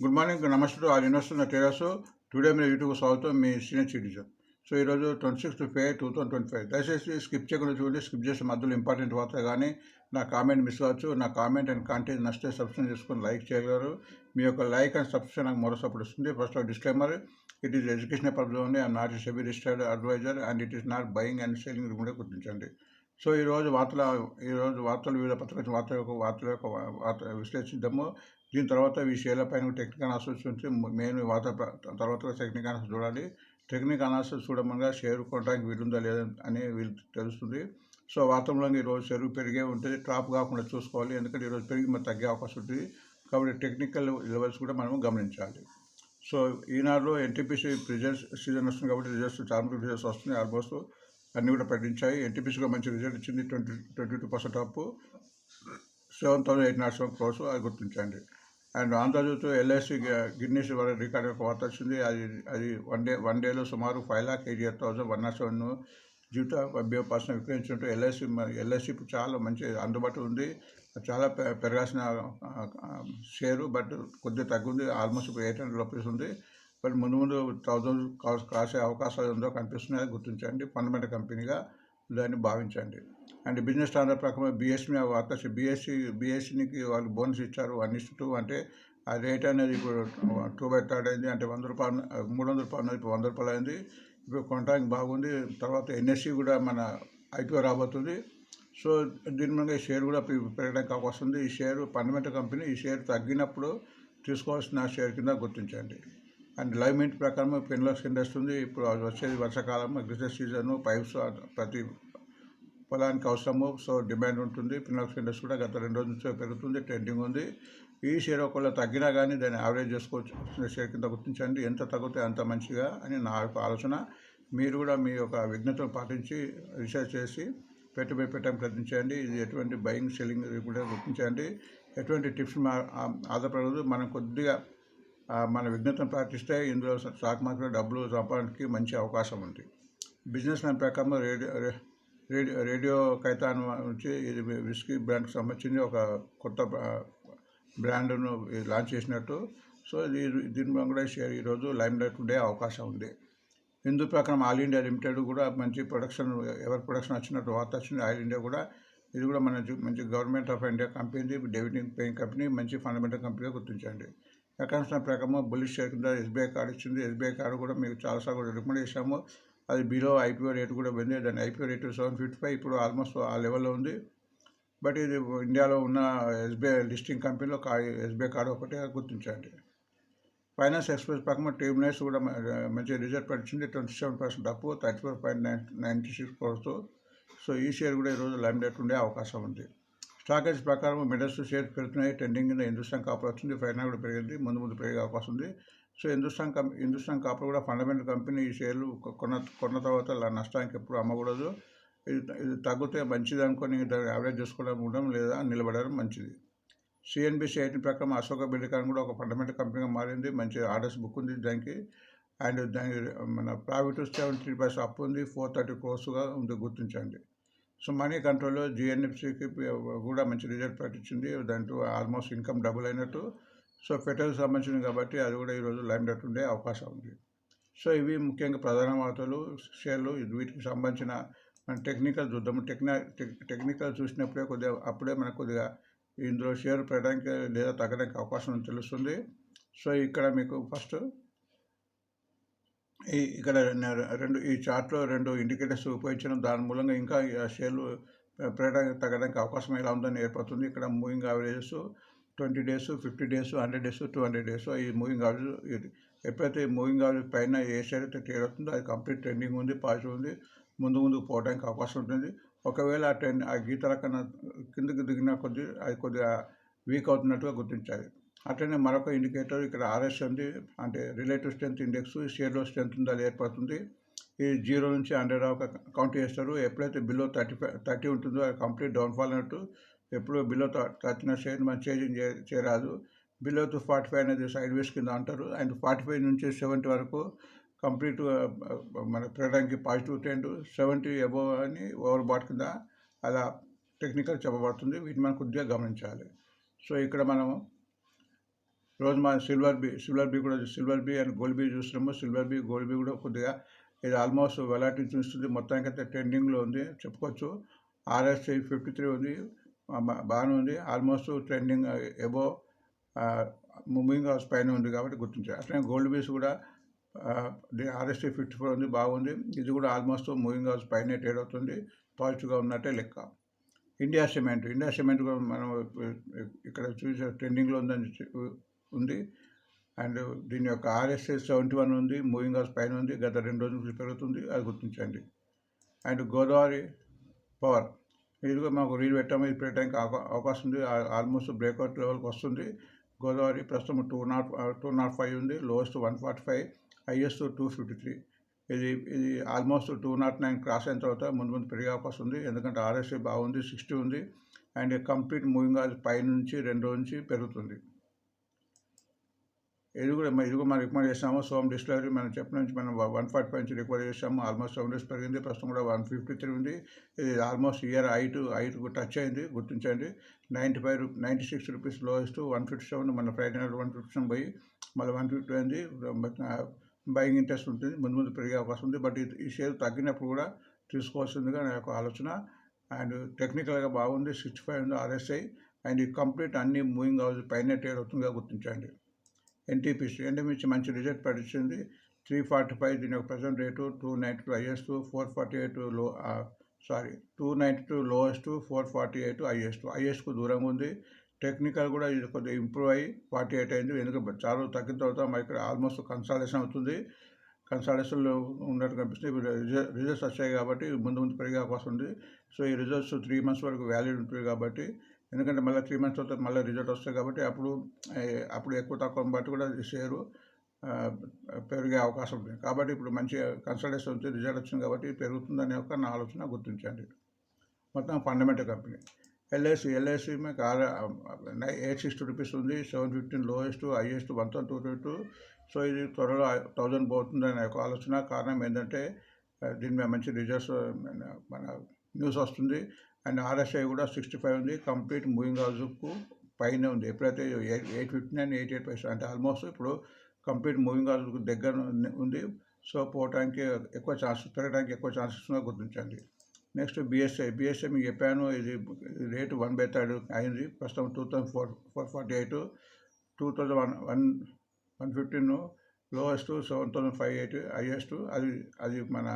Good morning namaste all investor నా టెరస్ today మీరు యూట్యూబ్ స్వాగతం మీ సీనియర్ సిటిజన్ సో ఈరోజు twenty six Feb two thousand twenty five దయచేసి స్కిప్ చేయకుండా చూడండి స్కిప్ చేసే మధ్యలో ఇంపార్టెంట్ వార్త కానీ నా కామెంట్ మిస్ కావచ్చు నా కామెంట్ అండ్ కంటెంట్ నచ్చితే సబ్స్క్రైబ్ చేసుకొని లైక్ చేయగలరు మీ యొక్క లైక్ అండ్ సబ్స్క్రైబ్ నాకు మరో సపోర్ట్ వస్తుంది first of disclaimer it is education purpose only I'm not SEBI registered adviser and it is not buying and selling కూడా గుర్తించండి సో ఈరోజు వార్తల ఈరోజు వార్తలు వివిధ పత్రిక వార్తల యొక్క వార్తల యొక్క వార్త విశ్లేషిద్దాము దీని తర్వాత ఈ షేర్ల పైన టెక్నికల్ అనాలిసిస్ నుంచి మెయిన్ వార్త తర్వాత టెక్నికల్ అనాలిసిస్ చూడాలి. టెక్నికల్ అనాలిసిస్ చూడమనగా షేర్ కొనడానికి వీలుందా లేదా అని వీళ్ళు తెలుస్తుంది. సో వాతావరణంలో ఈరోజు షేరు పెరిగే ఉంటుంది టాప్ కాకుండా చూసుకోవాలి. ఎందుకంటే ఈరోజు పెరిగి మరి తగ్గే అవకాశం ఉంటుంది కాబట్టి టెక్నికల్ లెవెల్స్ కూడా మనం గమనించాలి. సో ఈనాడులో ఎన్టీపీసీ రిజల్ట్స్ సీజన్ వస్తుంది కాబట్టి రిజల్ట్స్ చాలా రిజల్ట్స్ వస్తున్నాయి ఆల్మోస్ట్ అన్నీ కూడా ప్రకటించాయి. ఎన్టీపీసీ కూడా మంచి రిజల్ట్ ఇచ్చింది. Twenty twenty two percent up seven thousand eight not seven crores అది గుర్తించండి. And Andhrajyothy LIC Guinness world record ఒక వార్త వచ్చింది. అది అది వన్ డే వన్ డేలో సుమారు five lakh eighty eight thousand one naught seven జీవిత బీమా పర్సన్ విక్రయించినట్టు ఎల్ఐసి ఎల్ఐసి చాలా మంచి అందుబాటులో ఉంది. చాలా పెరగాల్సిన షేరు బట్ కొద్దిగా తగ్గుంది. ఆల్మోస్ట్ ఎయిట్ హండ్రెడ్ రూపీస్ ఉంది. బట్ ముందు ముందు థౌజండ్ కాసే అవకాశాలు ఉందో కనిపిస్తున్నాయి గుర్తించండి. ఫండమెంటల్ కంపెనీగా దాన్ని భావించండి. అండ్ బిజినెస్ స్టాండర్డ్ ప్రకారం బీఎస్సీ వార్త బీఎస్సీ బీఎస్సీకి వాళ్ళు బోనస్ ఇచ్చారు వన్ ఇస్ టూ అంటే ఆ రేట్ అనేది ఇప్పుడు టూ బై థర్డ్ అయింది అంటే వంద రూపాయలు మూడు వందల రూపాయలు ఇప్పుడు వంద రూపాయలు అయింది. ఇప్పుడు కొనడానికి బాగుంది తర్వాత ఎన్ఎస్సి కూడా మన ఐపీఓ రాబోతుంది. సో దీని మీద ఈ షేర్ కూడా పెరగడానికి అవకాశం ఉంది. ఈ షేర్ ఫండమెంటల్ కంపెనీ ఈ షేర్ తగ్గినప్పుడు తీసుకోవాల్సిన షేర్ కింద గుర్తించండి. అండ్ లైవ్ మింట్ ప్రకారం పెన్లాక్స్ కింద వస్తుంది. ఇప్పుడు అది వచ్చేది వర్షాకాలం అగ్రికల్చర్ సీజన్ పైప్స్ ప్రతి పొలానికి అవసరము సో డిమాండ్ ఉంటుంది. ఫినాక్స్ ఇండెక్స్ కూడా గత రెండు రోజుల నుంచి పెరుగుతుంది ట్రెండింగ్ ఉంది. ఈ షేర్ ఒకవేళ తగ్గినా కానీ దాన్ని యావరేజ్ చేసుకోవచ్చు. షేర్ కింద గుర్తించండి. ఎంత తగ్గితే అంత మంచిగా అని నా యొక్క ఆలోచన. మీరు కూడా మీ యొక్క విజ్ఞతను పాటించి రీసెర్చ్ చేసి పెట్టుబడి పెట్టడానికి ప్రయత్నించండి. ఇది ఎటువంటి బయింగ్ సెల్లింగ్ కూడా గుర్తించండి. ఎటువంటి టిప్స్ ఆధారపడదు మనం కొద్దిగా మన విజ్ఞతను పాటిస్తే ఇందులో స్టాక్ మార్కెట్లో డబ్బులు సంపాదనకి మంచి అవకాశం ఉంది. బిజినెస్ మ్యాన్ ప్రకారం రేడియో రే- రేడియో రేడియో కైతాన్ నుంచి ఇది విస్కీ బ్రాండ్కి సంబంధించింది ఒక కొత్త బ్రాండ్ను లాంచ్ చేసినట్టు. సో ఇది దీని కూడా షేర్ ఈరోజు లైమ్ లైట్ ఉండే అవకాశం ఉంది. హిందూ ప్రకారం ఆల్ ఇండియా లిమిటెడ్ కూడా మంచి ప్రొడక్షన్ ఎవరి ప్రొడక్షన్ వచ్చినట్టు వార్త వచ్చింది ఆయిల్ ఇండియా కూడా. ఇది కూడా మన మంచి government of India company dividend paying company మంచి ఫండమెంటల్ కంపెనీగా గుర్తించండి. అకౌంట్స్ ప్రకారం బుల్లిష్ షేర్ కింద ఎస్బీఐ కార్డు ఇచ్చింది ఎస్బీఐ కార్డు కూడా మీకు చాలాసార్లు రికమెండ్ చేశాము. అది బిలో ఐపీఓ రేటు కూడా ఉంది దాని IPO rate seven fifty five ఇప్పుడు ఆల్మోస్ట్ ఆ లెవెల్లో ఉంది. బట్ ఇది ఇండియాలో ఉన్న ఎస్బీఐ లిస్టింగ్ కంపెనీలో కా ఎస్బీఐ కార్డు ఒకటే గుర్తించండి. ఫైనాన్స్ ఎక్స్ప్రెస్ ప్రకారం టీమ్ నైస్ కూడా మంచి result పడిచింది twenty seven percent up thirty four point nine ninety six crores so ఈ షేర్ కూడా ఈరోజు లైమ్ రేట్ ఉండే అవకాశం ఉంది. స్టాక్ ఎక్స్ ప్రకారం మెడల్స్ షేర్ పెరుగుతున్నాయి. ట్రెండింగ్ కింద హిందుస్థాన్ కాపర్ వచ్చింది. ఫైనా కూడా పెరిగింది. ముందు ముందు పెరిగే అవకాశం ఉంది. So Hindustan company Hindustan copper కూడా ఫండమెంటల్ కంపెనీ ఈ షేర్లు కొన్న కొన్న తర్వాత నష్టానికి ఎప్పుడు అమ్మకూడదు. ఇది ఇది తగ్గితే మంచిది అనుకొని దాన్ని యావరేజ్ చేసుకోవడం ఉండడం లేదా నిలబడడం మంచిది. సిఎన్బిసి ఐటీ ప్రకారం అశోక బిల్డికాన్ కూడా ఒక ఫండమెంటల్ కంపెనీగా మారింది. మంచి ఆర్డర్స్ బుక్ ఉంది దానికి. అండ్ దాని మన profit seven three percent up ఉంది. ఫోర్ థర్టీ క్రోర్స్గా ఉంది గుర్తించండి. సో మనీ కంట్రోల్లో జిఎన్ఎఫ్సికి కూడా మంచి రిజల్ట్ ప్రకటించింది. దాంట్లో ఆల్మోస్ట్ ఇన్కమ్ డబుల్ అయినట్టు. సో ఫెటర్కి సంబంధించినవి కాబట్టి అది కూడా ఈరోజు లైమ్ డట్ ఉండే అవకాశం ఉంది. సో ఇవి ముఖ్యంగా ప్రధాన వార్తలు షేర్లు వీటికి సంబంధించిన మన టెక్నికల్ చూద్దాము టెక్నా టెక్నికల్ చూసినప్పుడే కొద్దిగా అప్పుడే మనకు కొద్దిగా ఇందులో షేర్ పెట్టడానికి లేదా తగ్గడానికి అవకాశం తెలుస్తుంది. సో ఇక్కడ మీకు ఫస్ట్ ఈ ఇక్కడ రెండు ఈ చార్ట్లో రెండు ఇండికేటర్స్ ఉపయోగించడం దాని మూలంగా ఇంకా షేర్లు పెరగడానికి తగ్గడానికి అవకాశం ఎలా ఉందని ఏర్పడుతుంది. ఇక్కడ moving averages twenty days fifty days hundred days two hundred days ఈ మూవింగ్ ఆర్డర్ ఇది. ఎప్పుడైతే మూవింగ్ ఆర్డర్ పైన ఏ షేర్ అయితే ట్రేడ్ అవుతుందో అది కంప్లీట్ ట్రెండింగ్ ఉంది పాజిటివ్ ఉంది ముందు ముందుకు పోవడానికి అవకాశం ఉంటుంది. ఒకవేళ ఆ ట్రెండ్ ఆ గీతల కన్నా కిందకి దిగిన కొద్ది అది కొద్దిగా వీక్ అవుతున్నట్టుగా గుర్తించాలి. అట్లనే మరొక ఇండికేటర్ ఇక్కడ ఆర్ఎస్ ఉంది. అంటే రిలేటివ్ స్ట్రెంత్ ఇండెక్స్ షేర్లో స్ట్రెంత్ ఉందో అది ఏర్పడుతుంది. ఈ జీరో నుంచి హండ్రెడ్ దాకా కౌంట్ చేస్తారు. ఎప్పుడైతే బిలో థర్టీ ఫైవ్ థర్టీ ఉంటుందో అది కంప్లీట్ డౌన్ఫాల్ అన్నట్టు ఎప్పుడు బిలో థర్టీ షేర్ మనం చేంజ్ చేరాదు బిలో టు ఫార్టీ ఫైవ్ అనేది సైడ్ వేస్ కింద అంటారు. అండ్ ఫార్టీ ఫైవ్ నుంచి సెవెంటీ వరకు కంప్లీట్ మన పెరగడానికి పాజిటివ్ ట్రెండ్ సెవెంటీ అబోవ్ అని ఓవర్ బాట్ కింద అలా టెక్నికల్ చెప్పబడుతుంది. వీటిని మనం కొద్దిగా గమనించాలి. సో ఇక్కడ మనము రోజు మన సిల్వర్ బి సిల్వర్ బీ కూడా silver bees and gold bees చూస్తున్నాము. సిల్వర్ బీ గోల్డ్ బీ కూడా కొద్దిగా ఇది ఆల్మోస్ట్ వెలాటిటీ చూస్తుంది మొత్తానికైతే ట్రెండింగ్లో ఉంది. చెప్పుకోవచ్చు. ఆర్ఎస్ఐ ఫిఫ్టీ త్రీ ఉంది. బాగానే ఉంది. Almost trending above moving averages పైన ఉంది కాబట్టి గుర్తించారు అట్లనే గోల్డ్ బీస్ కూడా ఆర్ఎస్టీ ఫిఫ్టీ ఫోర్ ఉంది బాగుంది. ఇది కూడా ఆల్మోస్ట్ మూవింగ్ హౌస్ పైన ట్రేడ్ అవుతుంది. పాజిటివ్గా ఉన్నట్టే లెక్క. ఇండియా సిమెంట్ ఇండియా సిమెంట్ కూడా మనం ఇక్కడ చూసే ట్రెండింగ్లో ఉందని ఉంది. అండ్ దీని యొక్క ఆర్ఎస్ఏ సెవెంటీ వన్ ఉంది మూవింగ్ హౌస్ పైన ఉంది గత రెండు రోజుల నుంచి పెరుగుతుంది అది గుర్తించండి. అండ్ గోదావరి పవర్ ఇదిగో మాకు రీల్ పెట్టాము ఇది పెట్టడానికి అవకాశం ఉంది. ఆల్మోస్ట్ బ్రేక్అవుట్ లెవెల్కి వస్తుంది. గోదావరి ప్రస్తుతం two nought two nought five ఉంది. Lowest one forty five highest two fifty three. ఇది ఇది almost two nought nine cross అయిన తర్వాత ముందు ముందు పెరిగే అవకాశం ఉంది. ఎందుకంటే ఆర్ఎస్ఏ బాగుంది సిక్స్టీ ఉంది. అండ్ కంప్లీట్ మూవింగ్ అది పై నుంచి రెండు నుంచి పెరుగుతుంది. ఇది కూడా ఇది కూడా మనం రికమెండ్ చేసాము సోమ్ డిస్టిలరీ మనం చెప్పిన నుంచి మనం వన్ ఫార్టీ ఫైవ్ నుంచి రికవర్ చేసాము ఆల్మోస్ట్ సెవెన్ డేస్ పెరిగింది. ప్రస్తుతం కూడా వన్ ఫిఫ్టీ త్రీ ఉంది. ఇది almost year eight eight touch అయింది. గుర్తించండి. Ninety five ninety six rupees lowest one fifty seven. మన Friday night one fifty seven పోయి మళ్ళీ వన్ ఫిఫ్టీ అయింది. బయింగ్ ఇంట్రెస్ట్ ఉంటుంది. ముందు ముందు పెరిగే అవకాశం ఉంది. బట్ ఈ షేర్ తగ్గినప్పుడు కూడా తీసుకోవాల్సిందిగా నా యొక్క ఆలోచన. అండ్ టెక్నికల్గా బాగుంది. సిక్స్టీ ఫైవ్ ఉంది ఆర్ఎస్ఐ. అండ్ ఈ కంప్లీట్ అన్ని మూవింగ్ హౌస్ పైన ట్రేడ్ అవుతుందిగా గుర్తించండి. ఎన్టీపీసీ ఎన్టీపీసీ మంచి రిజల్ట్ పడిచింది త్రీ ఫార్టీ ఫైవ్ దీని యొక్క present rate two ninety two highest four forty ఎయిట్లో sorry two ninety two lowest four forty eight highest హైయెస్ట్కు దూరంగా ఉంది. టెక్నికల్ కూడా ఇది కొద్దిగా ఇంప్రూవ్ అయ్యి ఫార్టీ ఎయిట్ అయింది ఎందుకంటే చాలా తగ్గిన తర్వాత మరి ఇక్కడ ఆల్మోస్ట్ కన్సల్టేషన్ అవుతుంది. కన్సల్టేషన్లో ఉన్నట్టు కనిపిస్తుంది. ఇప్పుడు రిజల్ట్స్ వచ్చాయి కాబట్టి ముందు ముందు పెరిగే అవకాశం ఉంది. సో ఈ రిజల్ట్స్ త్రీ మంత్స్ వరకు వ్యాలిడ్ ఉంటుంది కాబట్టి ఎందుకంటే మళ్ళీ త్రీ మంత్స్ తర్వాత మళ్ళీ రిజల్ట్ వస్తాయి కాబట్టి అప్పుడు అప్పుడు ఎక్కువ తక్కువ బట్టి కూడా షేరు పెరిగే అవకాశం ఉంది. కాబట్టి ఇప్పుడు మంచి కన్సల్టేషన్ వచ్చి రిజల్ట్ వచ్చింది కాబట్టి పెరుగుతుందనే ఒక నా ఆలోచన గుర్తించండి. మొత్తం ఫండమెంటల్ కంపెనీ ఎల్ఐసి ఎల్ఐసి మీకు ఆర్ ఎయిట్ సిక్స్టీ రూపీస్ ఉంది seven fifteen lowest highest one thousand two two so ఇది త్వరలో థౌజండ్ పోతుందనే ఒక ఆలోచన. కారణం ఏంటంటే దీని మీద మంచి రిజల్ట్స్ మన న్యూస్ వస్తుంది. అండ్ ఆర్ఎస్ఐ కూడా సిక్స్టీ ఫైవ్ ఉంది కంప్లీట్ మూవింగ్ హౌస్కు పైన ఉంది. ఎప్పుడైతే eight eight fifty nine eight eight పైసా అంటే ఆల్మోస్ట్ ఇప్పుడు కంప్లీట్ మూవింగ్ హౌస్కు దగ్గర ఉంది- ఉంది. సో పోవడానికి ఎక్కువ ఛాన్సెస్ పెరగడానికి ఎక్కువ ఛాన్సెస్ ఉన్నాయో గుర్తించండి. నెక్స్ట్ బిఎస్ఐ బిఎస్ఐ మీకు చెప్పాను ఇది రేటు వన్ బై థర్డ్ అయింది. ప్రస్తుతం two thousand four four forty eight two thousand one one one fifteen lowest seven thousand five eight highest అది అది మన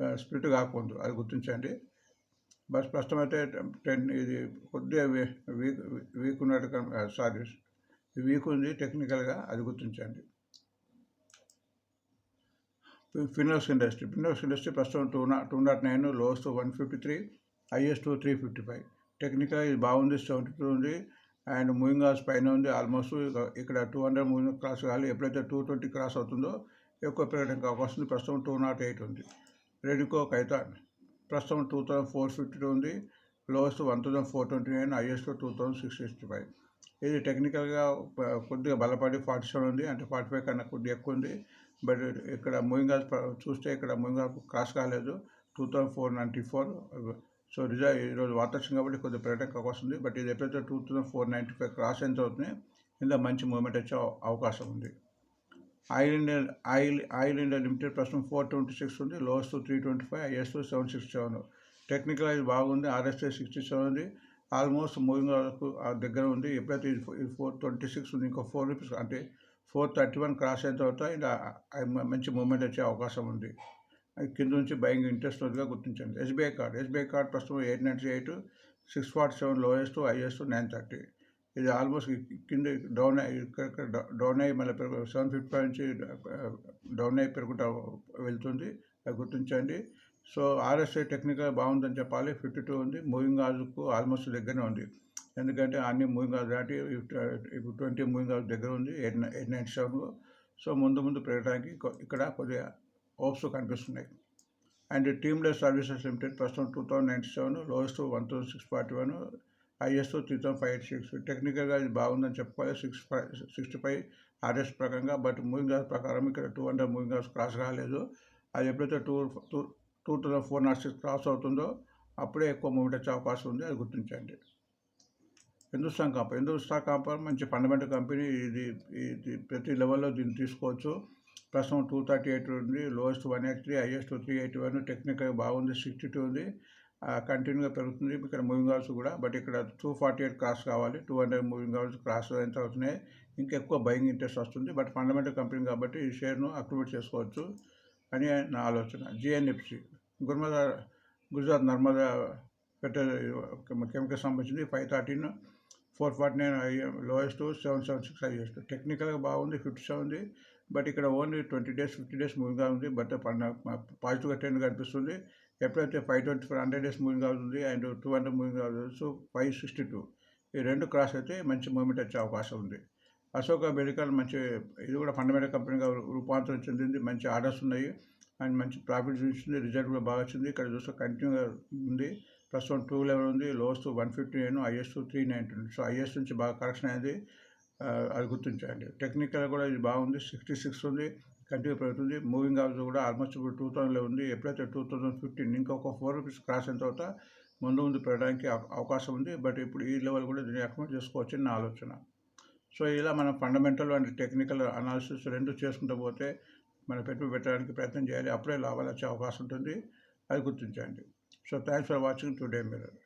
uh, స్ప్లిట్ కాకూడదు అది గుర్తించండి. బస్ ప్రస్తుతం అయితే టెన్ ఇది కొద్దిగా వీక్ వీక్ ఉన్నట్టు సారీ వీక్ ఉంది టెక్నికల్గా అది గుర్తించండి. ఫినోక్స్ ఇండస్ట్రీ ఫినోక్స్ ఇండస్ట్రీ ప్రస్తుతం two nought two nought nine lows one fifty three highest three fifty five. Technical ఇది బాగుంది సెవెంటీ టూ ఉంది అండ్ మూవింగ్ హార్స్ పైన ఉంది ఆల్మోస్ట్ ఇక్కడ టూ హండ్రెడ్ మూవింగ్ క్రాస్ కావాలి ఎప్పుడైతే టూ ట్వంటీ క్రాస్ అవుతుందో ఎక్కువ పెరగడానికి అవకాశం ఉంది ప్రస్తుతం టూ నాట్ ఎయిట్ ఉంది. రెడికో కైతాన్ ప్రస్తుతం two thousand four fifty two ఉంది. Lowest one thousand four twenty nine highest two thousand six sixty five. ఇది టెక్నికల్గా కొద్దిగా బలపడి ఫార్టీ సెవెన్ ఉంది. అంటే ఫార్టీ ఫైవ్ కన్నా కొద్దిగా ఎక్కువ ఉంది. బట్ ఇక్కడ మూవింగ్ హార్స్ చూస్తే ఇక్కడ మూవింగ్ హార్స్ క్రాస్ కాలేదు. Two thousand four ninety four. So రిజా ఈరోజు వాతావరణం కాబట్టి కొద్దిగా పెరగడానికి వస్తుంది బట్ ఇది ఎప్పుడైతే two thousand four ninety five cross ఎంత అవుతుంది ఇందులో మంచి మూమెంట్ వచ్చే అవకాశం ఉంది. Oil India oil oil India limited ప్రస్తుతం ఫోర్ ట్వంటీ సిక్స్ ఉంది lowest three twenty five highest seven six seven. Technical ఇది బాగుంది ఆర్ఎస్ఐ సిక్స్టీ సెవెన్ ఉంది. ఆల్మోస్ట్ మూవింగ్ వరకు ఆ దగ్గర ఉంది. ఎప్పుడైతే ఇది ఫోర్ ట్వంటీ సిక్స్ ఉంది. ఇంకో ఫోర్ రూపీస్ అంటే ఫోర్ థర్టీ వన్ క్రాస్ అయిన తర్వాత ఇలా మంచి మూమెంట్ వచ్చే అవకాశం ఉంది. అది కింద నుంచి బయింగ్ ఇంట్రెస్ట్ ఉందిగా గుర్తించండి. ఎస్బీఐ కార్డ్ ఎస్బీఐ కార్డ్ ప్రస్తుతం eight ninety eight six forty seven lowest highest nine thirty. ఇది ఆల్మోస్ట్ కింద డౌన్ అయ్యి ఇక్కడ డౌన్ అయ్యి మళ్ళీ పెరుగు సెవెన్ ఫిఫ్టీ ఫైవ్ నుంచి డౌన్ అయ్యి పెరుగుతా వెళ్తుంది అది గుర్తించండి. సో ఆర్ఎస్ఐ టెక్నికల్ బాగుందని చెప్పాలి ఫిఫ్టీ టూ ఉంది మూవింగ్ ఆజుకు ఆల్మోస్ట్ దగ్గరనే ఉంది. ఎందుకంటే అన్ని మూవింగ్ హార్స్ దాటి ఇప్పుడు ట్వంటీ మూవింగ్ హార్స్ దగ్గర ఉంది eight eight ninety seven so ముందు ముందు పెరగడానికి ఇక్కడ కొద్దిగా హోప్స్ కనిపిస్తున్నాయి. అండ్ టీమ్లెస్ సర్వీసెస్ లిమిటెడ్ ప్రస్తుతం two thousand ninety seven lowest one thousand six forty one highest three thousand five eight six. టెక్నికల్గా ఇది బాగుందని చెప్పుకోవాలి. Six five sixty five RSI ప్రకారంగా బట్ మూవింగ్ హార్స్ ప్రకారం ఇక్కడ two hundred moving averages cross కాలేదు అది ఎప్పుడైతే two two two thousand four nought six cross అవుతుందో అప్పుడే ఎక్కువ మూమెంట్ వచ్చే అవకాశం ఉంది అది గుర్తించండి. హిందుస్థాన్ కంపెనీ హిందుస్థాన్ కంపెనీ మంచి ఫండమెంటల్ కంపెనీ ఇది ఇది ప్రతి లెవెల్లో దీన్ని తీసుకోవచ్చు. ప్రస్తుతం టూ థర్టీ ఎయిట్ ఉంది lowest one eight three highest three eighty one technical బాగుంది సిక్స్టీ టూ ఉంది. కంటిన్యూగా పెరుగుతుంది. ఇక్కడ మూవింగ్ అవర్స్ కూడా బట్ ఇక్కడ టూ ఫార్టీ ఎయిట్ క్రాస్ కావాలి two hundred moving averages cross ఎంత అవుతున్నాయి? ఇంకా ఎక్కువ బయింగ్ ఇంట్రెస్ట్ వస్తుంది. బట్ ఫండమెంటల్ కంపెనీ కాబట్టి ఈ షేర్ను అక్టివేట్ చేసుకోవచ్చు అని నా ఆలోచన. జిఎన్ఎఫ్సి గుర్మద గుజరాత్ నర్మదా పెట్రోల్ కెమికల్ సంబంధించింది. Five thirteen four forty nine lowest seven seven six highest టెక్నికల్గా బాగుంది ఫిఫ్టీ సెవెన్ ఉంది. బట్ ఇక్కడ only twenty days fifty days మూవింగ్గా ఉంది. బట్ పాజిటివ్గా ట్రెండ్ కనిపిస్తుంది. ఎప్పుడైతే five twenty four hundred days moving అవుతుంది అండ్ టూ హండ్రెడ్ మూవింగ్ అవుతుంది సో ఫైవ్ సిక్స్టీ టూ ఈ రెండు క్రాస్ అయితే మంచి మూమెంట్ వచ్చే అవకాశం ఉంది. అశోక మెడికల్ మంచి ఇది కూడా ఫండమెంటల్ కంపెనీగా రూపాంతరం చెందింది. మంచి ఆర్డర్స్ ఉన్నాయి. అండ్ మంచి ప్రాఫిట్ చూసింది రిజల్ట్ కూడా బాగా వచ్చింది. ఇక్కడ చూస్తే కంటిన్యూగా ఉంది. ప్లస్ వన్ టూ లెవెల్ ఉంది. Lowest one fifty nine highest three ninety so highest నుంచి బాగా కరెక్షన్ అయింది. అది గుర్తించండి. టెక్నికల్ కూడా ఇది బాగుంది. సిక్స్టీ సిక్స్ ఉంది. కంటిన్యూ పెరుగుతుంది. మూవింగ్ అవర్స్ కూడా ఆల్మోస్ట్ ఇప్పుడు టూ థౌసండ్లో ఉంది. ఎప్పుడైతే టూ థౌసండ్ ఫిఫ్టీన్ ఇంకొక ఫోర్ రూపీస్ క్రాస్ అయిన తర్వాత ముందు ముందు పెరగడానికి అవకాశం ఉంది. బట్ ఇప్పుడు ఈ లెవెల్ కూడా దీన్ని అకౌంట్ చేసుకోవచ్చని నా ఆలోచన. సో ఇలా మనం ఫండమెంటల్ అండ్ టెక్నికల్ అనాలిసిస్ రెండు చేసుకుంటూ పోతే మనం పెట్టుబడి పెట్టడానికి ప్రయత్నం చేయాలి. అప్పుడే లాభాలు వచ్చే అవకాశం ఉంటుంది. అది గుర్తించండి. So thanks for watching. Today mirror